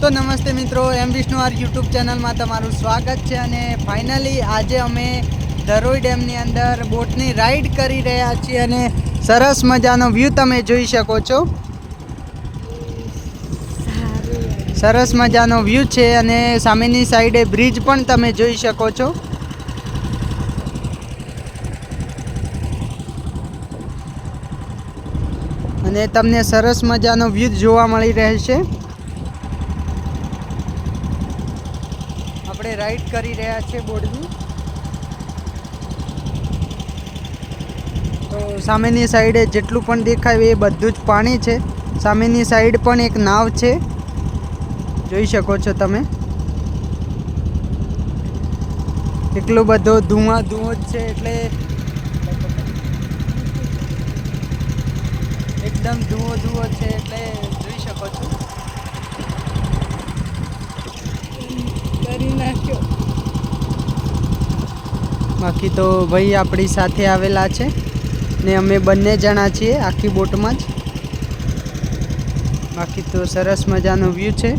તો નમસ્તે મિત્રો, એમ વિષ્ણુ આર યુટ્યુબ ચેનલમાં તમારું સ્વાગત છે અને ફાઇનલી આજે અમે ધરોઈ ડેમની અંદર બોટની રાઈડ કરી રહ્યા છીએ અને સરસ મજાનો વ્યૂ તમે જોઈ શકો છો. સરસ મજાનો વ્યૂ છે અને સામેની સાઈડે બ્રિજ પણ તમે જોઈ શકો છો. અને તમને સરસ મજાનો વ્યૂ જોવા મળી રહેશે. આપણે રાઈડ કરી રહ્યા છીએ બોર્ડની તો સામેની સાઈડે જેટલું પણ દેખાય એ બધું જ પાણી છે. સામેની સાઈડ પણ એક નાવ છે. જોઈ શકો છો તમે. એટલો બધો ધુઆ ધુઓ જ છે એટલે એકદમ ધુઓ ધુઓ છે એટલે જોઈ શકો છો બાકી તો ભાઈ આપણી સાથે આવેલા છે ને અમે બંને જણા છીએ આખી બોટમાં જ. બાકી તો સરસ મજાનો વ્યૂ છે.